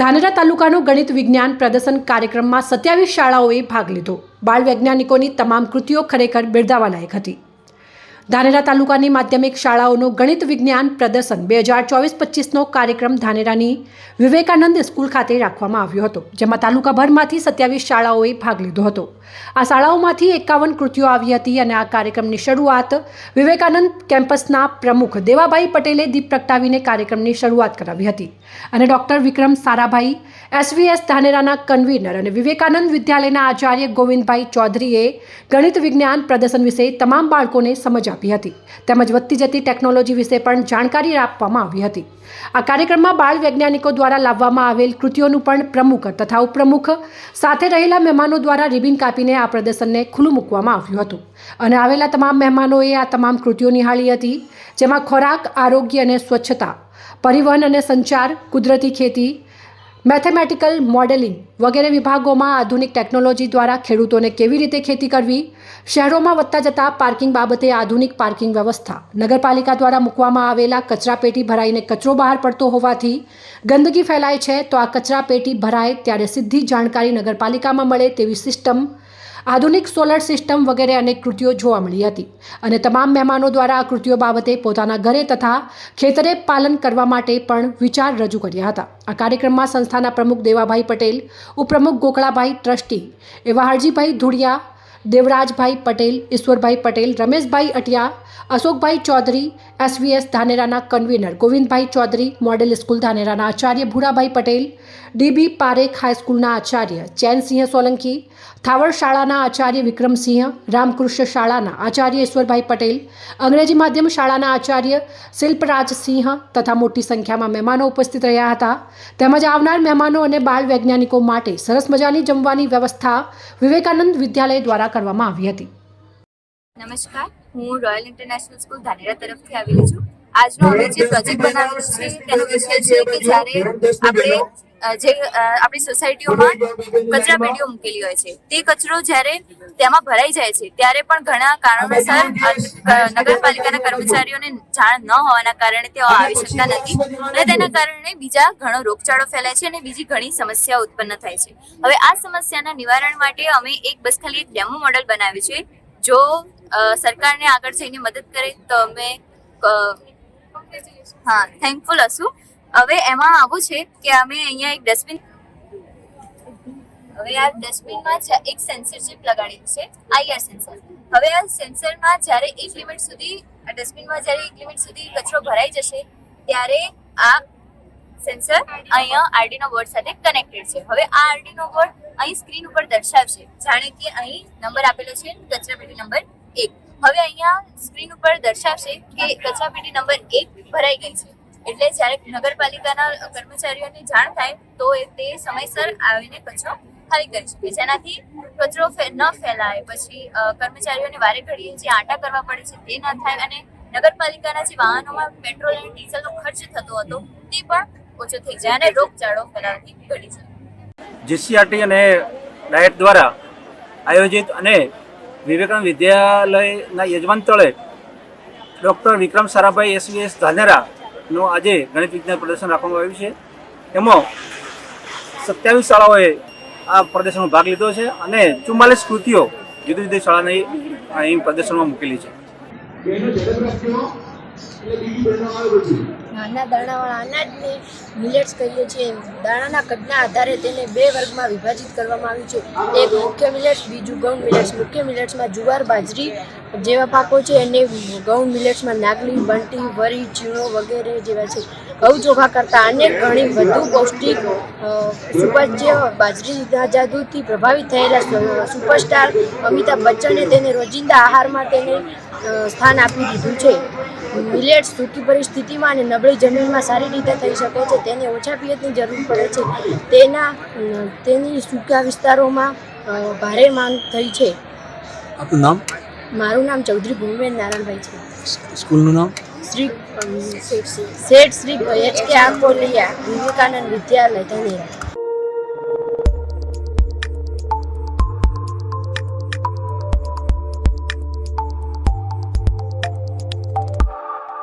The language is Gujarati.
ધાનેરા તાલુકાનો ગણિત વિજ્ઞાન પ્રદર્શન કાર્યક્રમમાં સત્યાવીસ શાળાઓએ ભાગ લીધો. બાળ વૈજ્ઞાનિકોની તમામ કૃતિઓ ખરેખર બિરદાવા લાયક હતી. ધાનેરા તાલુકાની માધ્યમિક શાળાઓનું ગણિત વિજ્ઞાન પ્રદર્શન બે હજાર ચોવીસ પચીસનો કાર્યક્રમ ધાનેરાની વિવેકાનંદ સ્કૂલ ખાતે રાખવામાં આવ્યો હતો, જેમાં તાલુકાભરમાંથી સત્યાવીસ શાળાઓએ ભાગ લીધો હતો. આ શાળાઓમાંથી એકાવન કૃતિઓ આવી હતી અને આ કાર્યક્રમની શરૂઆત વિવેકાનંદ કેમ્પસના પ્રમુખ દેવાભાઈ પટેલે દીપ પ્રગટાવીને કાર્યક્રમની શરૂઆત કરાવી હતી અને ડૉક્ટર વિક્રમ સારાભાઈ, એસવીએસ ધાનેરાના કન્વીનર અને વિવેકાનંદ વિદ્યાલયના આચાર્ય ગોવિંદભાઈ ચૌધરીએ ગણિત વિજ્ઞાન પ્રદર્શન વિશે તમામ બાળકોને સમજ આપી હતી. તેમજ વધતી જતી ટેકનોલોજી વિશે પણ જાણકારી આપવામાં આવી હતી. આ કાર્યક્રમમાં બાળ વૈજ્ઞાનિકો દ્વારા લાવવામાં આવેલ કૃતિઓનું પણ પ્રમુખ તથા ઉપપ્રમુખ સાથે રહેલા મહેમાનો દ્વારા રિબિન કાપીને આ પ્રદર્શનને ખુલ્લું મૂકવામાં આવ્યું હતું. અને આવેલા તમામ મહેમાનોએ આ તમામ કૃતિઓ નિહાળી હતી, જેમાં ખોરાક, આરોગ્ય અને સ્વચ્છતા, પરિવહન અને સંચાર, કુદરતી ખેતી મેથેમેટિકલ મોડેલિંગ વગેરે વિભાગોમાં આધુનિક ટેકનોલોજી દ્વારા ખેડૂતોને કેવી રીતે ખેતી કરવી? શહેરોમાં વધતા જતા પાર્કિંગ બાબતે આધુનિક પાર્કિંગ વ્યવસ્થા. નગરપાલિકા દ્વારા મૂકવામાં આવેલા કચરાપેટી ભરાઈને કચરો બહાર પડતો હોવાથી ગંદકી ફેલાય છે. તો આ કચરાપેટી ભરાય ત્યારે સીધી જાણકારી નગરપાલિકામાં મળે તેવી સિસ્ટમ આધુનિક સોલર સિસ્ટમ વગેરે અનેક કૃતિઓ જોવા મળી હતી અને તમામ મહેમાનો દ્વારા આ કૃતિઓ બાબતે પોતાના ઘરે તથા ખેતરે પાલન કરવા માટે પણ વિચાર રજૂ કર્યા હતા. આ કાર્યક્રમમાં સંસ્થાના પ્રમુખ દેવાભાઈ પટેલ, ઉપપ્રમુખ ગોકળાભાઈ ટ્રસ્ટી, એવા Harjibhai Dhudiya Devrajbhai Patel, Ishwarbhai Patel, Rameshbhai Atiya, Ashokbhai Chaudhary, SVS ધાનેરાના convener, Govindbhai Chaudhary, model school ધાનેરાના આચાર્ય ભૂરાભાઈ પટેલ, ડીબી પારેખ હાઈસ્કૂલના આચાર્ય ચેનસિંહ સોલંકી, થાવર શાળાના આચાર્ય વિક્રમસિંહ, રામકૃષ્ણ શાળાના આચાર્ય ઈશ્વરભાઈ પટેલ, અંગ્રેજી માધ્યમ શાળાના આચાર્ય શિલ્પરાજસિંહ તથા મોટી સંખ્યામાં મહેમાનો ઉપસ્થિત રહ્યા હતા. તેમજ આવનાર મહેમાનો અને બાળ વૈજ્ઞાનિકો માટે સરસ મજાની જમવાની વ્યવસ્થા વિવેકાનંદ વિદ્યાલય દ્વારા કરવામાં આવી હતી. નમસ્કાર. હું રોયલ ઇન્ટરનેશનલ સ્કૂલ ધાનેરા તરફથી આવેલી છું. આજનો અમે જે પ્રોજેક્ટ બનાવ્યો છે, તેનો વિષય છે કે જ્યારે આપણે જે આપણી સોસાયટીઓમાં કચરા પેટીઓ મૂકેલી હોય છે, તે કચરો જ્યારે તેમાં ભરાઈ જાય છે, ત્યારે પણ ઘણા કારણોસર નગરપાલિકાના કર્મચારીઓને જાણ ન હોવાના કારણે તેઓ આવી શકતા નથી અને તેના કારણે બીજા ઘણો રોગચાળો ફેલાય છે અને બીજી ઘણી સમસ્યાઓ ઉત્પન્ન થાય છે. હવે આ સમસ્યાના નિવારણ માટે અમે એક બસ ખાલી એક ડેમો મોડલ બનાવ્યું છે, જો સરકારને આગળ જઈને મદદ કરે તો અમે હા થેન્કફુલ હશું. હવે એમાં આવું છે કે અમે અહીંયા એક ડસ્ટબિન હવે આ ડસ્ટબિનમાં એક સેન્સર ચિપ લગાડેલી છે આઈઆર સેન્સર હવે આ સેન્સરમાં જ્યારે એક લિમિટ સુધી આ ડસ્ટબિનમાં જ્યારે એક લિમિટ સુધી કચરો ભરાઈ જશે, ત્યારે આ સેન્સર અહીંયા આરડીનો બોર્ડ સાથે કનેક્ટેડ છે. હવે આ આરડીનો બોર્ડ અહીં સ્ક્રીન ઉપર દર્શાવશે. જાણે કે અહીં નંબર આપેલો છે, કચરાપેટી નંબર એક. હવે અહીંયા સ્ક્રીન ઉપર દર્શાવશે કે કચરાપેટી નંબર એક ભરાઈ ગઈ છે. એટલે જ્યારે નગરપાલિકાના કર્મચારીઓને જાણ થાય તો તે સમયસર આવીને કચરો ખાલી કરી શકે જેનાથી કચરો ન ફેલાય. પછી કર્મચારીઓને વારે ઘડીએ જે આંટા કરવા પડે છે તે ન થાય અને નગરપાલિકાના જે વાહનોમાં પેટ્રોલ અને ડીઝલનો ખર્ચ થતો હતો તે પણ ઓછો થઈ જાય અને રોગચાળો ફેલાવાથી ઘટી જાય. જીસીઆરટી અને ડાયટ દ્વારા આયોજિત અને વિવેકાનંદ વિદ્યાલયના યજમાન તળે ડૉક્ટર વિક્રમ સારાભાઈ એસવીએસ ધાનેરાનું આજે ગણિત વિજ્ઞાન પ્રદર્શન રાખવામાં આવ્યું છે. એમાં સત્યાવીસ શાળાઓએ આ પ્રદર્શનમાં ભાગ લીધો છે અને ચુમ્માલીસ કૃતિઓ જુદી જુદી શાળાની અહીં પ્રદર્શનમાં મૂકેલી છે. નાના દાણાવાળા અનાજને મિલેટ્સ કહીએ છીએ. દાણાના કદના આધારે તેને બે વર્ગમાં વિભાજિત કરવામાં આવ્યું છે. એક મુખ્ય મિલેટ્સ બીજું ગૌણ મિલેટ્સ મુખ્ય મિલેટ્સમાં જુવાર બાજરી જેવા પાકો છે અને ગૌણ મિલેટ્સમાં નાગલી બંટી વરી ચીણો વગેરે જેવા છે. ઘઉં ચોખા કરતાં અનેક ઘણી વધુ પૌષ્ટિક અ, સુપાચ્ય બાજરીના જાદુથી પ્રભાવિત થયેલા સુપરસ્ટાર અમિતાભ બચ્ચને તેને રોજિંદા આહારમાં તેને સ્થાન આપી દીધું છે. મિલેટ્સ સૂકી પરિસ્થિતિમાં અને નબળી જમીનમાં સારી રીતે થઈ શકે છે તેને ઓછા પિયતની જરૂર પડે છે. તેના તેની સૂકા વિસ્તારોમાં ભારે માંગ થઈ છે. આપનું નામ? મારું નામ ચૌધરી ભૂમિબેન નારાયણભાઈ છે. સ્કૂલનું નામ? શ્રી શેઠ શ્રી એચ કે આકોલિયા વિવેકાનંદ વિદ્યાલય ધનેરા